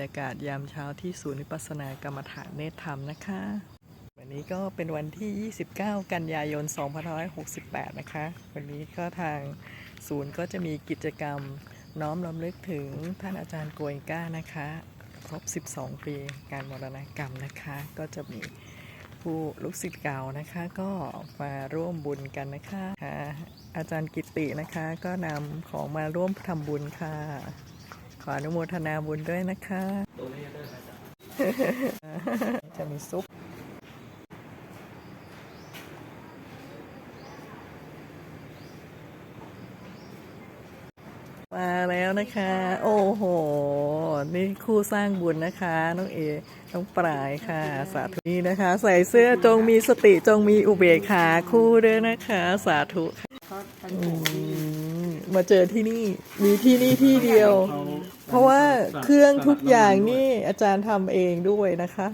ยากาศยามเช้าที่ศูนย์วิปัสสนากรรมฐานเนตรธรรมนะคะ วันนี้ก็เป็นวันที่ 29 กันยายน 2568 นะคะ วันนี้ก็ทางศูนย์ก็จะมีกิจกรรมน้อมรำลึกถึงท่านอาจารย์โกยก้านะคะ ครบ 12 ปีการมรณกรรมนะคะ ก็จะมีผู้ลูกศิษย์เก่านะคะก็มาร่วมบุญกันนะคะ อาจารย์กิตินะคะก็นำของมาร่วมทำบุญค่ะ ออนุโมทนาบุญด้วยนะคะ จะมีซุปมาแล้วนะคะ โอ้โห นี่คู่สร้างบุญนะคะ น้องเอ น้องปลายค่ะ สาธุนี่นะคะ ใส่เสื้อจงมีสติจงมีอุเบกขาคู่ด้วยนะคะ สาธุค่ะ อืมมาเจอที่นี่มีที่นี่ที่เดียว เพราะว่าเครื่องทุกอย่างนี่อาจารย์ทำเองด้วยนะคะ